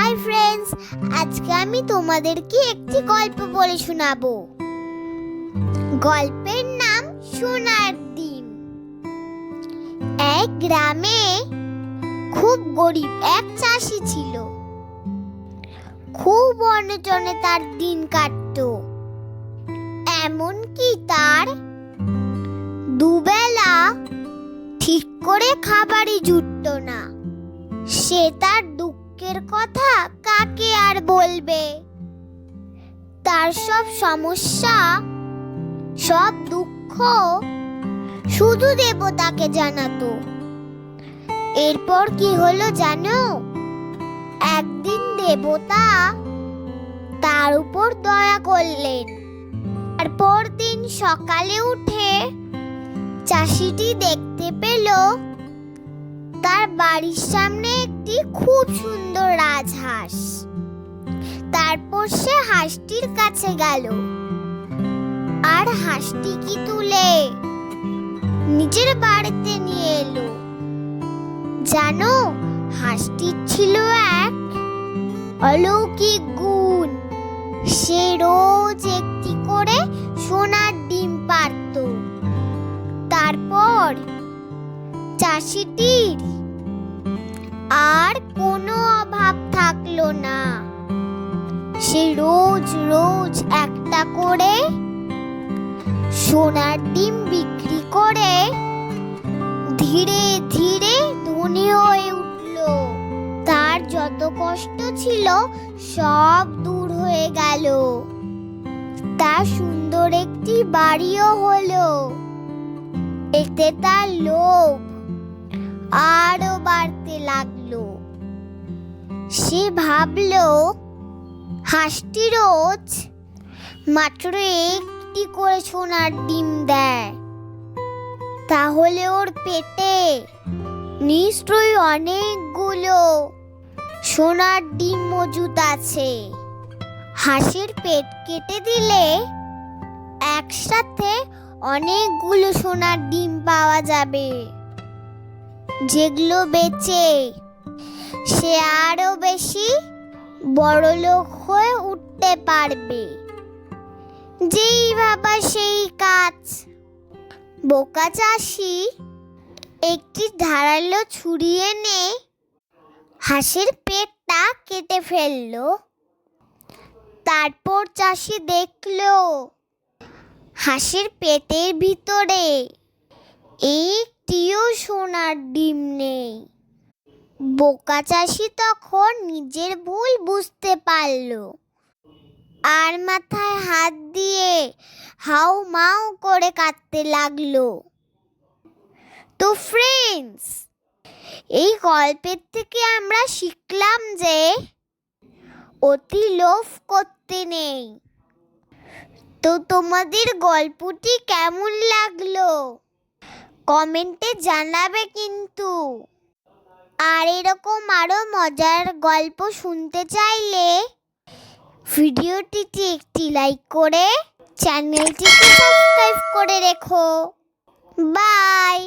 Hi friends আজকে আমি তোমাদেরকে একটি গল্প বলে শোনাবো। গল্পের নাম সোনার ডিম। এক গ্রামে খুব গরিব এক চাষি ছিল। খুব অনটনে তার দিন কাটতো। এমনকি তার দুবেলা ঠিক করে খাবারই জুটতো না। সে তার দুঃখের কথা কাকে আর বলবে? তার সব সমস্যা, সব দুঃখ শুধু দেবতাকে জানাতো। এরপর কি হলো জানো? একদিন দেবতা তার উপর দয়া করলেন। তারপর দিন সকালে উঠে চাষিটি দেখতে পেল তার বাড়ির সামনে একটি খুব সুন্দর রাজহাঁস। তারপর সে হাঁসটির কাছে গেল। আর হাঁসটি কি তুলে? নিজের বাড়িতে নিয়ে এলো। জানো হাঁসটির ছিল এক অলৌকিক গুণ। সে রোজ একটি করে সোনার ডিম পারত। তারপর চাষিটির আর কোনো অভাব থাকল না। সে রোজ রোজ একটা করে সোনার ডিম বিক্রি করে, ধীরে ধীরে ধনী হয়ে উঠল। তার যত কষ্ট ছিল সব দূর হয়ে গেল। তার সুন্দর একটি বাড়িও হলো। এতে তার লোভ আরও বাড়তে লাগল। সে ভাবলো, হাঁসটি রোজ মাত্র একটি করে সোনার ডিম দেয়। তাহলে ওর পেটে নিশ্চয়ই অনেকগুলো সোনার ডিম মজুদ আছে। হাঁসের পেট কেটে দিলে একসাথে অনেকগুলো সোনার ডিম পাওয়া যাবে। যেগুলো বেচে সে আরও বেশি বড় লোক হয়ে উঠতে পারবে। যেই বাবা সেই কাজ। বোকা চাষি একটি ধারালো ছুরি এনে হাঁসের পেটটা কেটে ফেলল। তারপর চাষি দেখল, হাঁসের পেটের ভিতরে একটিও সোনার ডিম নেই। বোকা চাষি তখন নিজের ভুল বুঝতে পারল। আর মাথায় হাত দিয়ে হাউ মাউ করে কাঁদতে লাগল। তো ফ্রেন্ডস এই গল্পের থেকে আমরা শিখলাম যে অতি লোভ করতে নেই। তো তোমাদের গল্পটি কেমন লাগল? কমেন্টে জানাবে কিন্তু। আর এরকম আরও মজার গল্প শুনতে চাইলে ভিডিওটিতে একটি লাইক করে চ্যানেলটিকে সাবস্ক্রাইব করে রেখো। বাই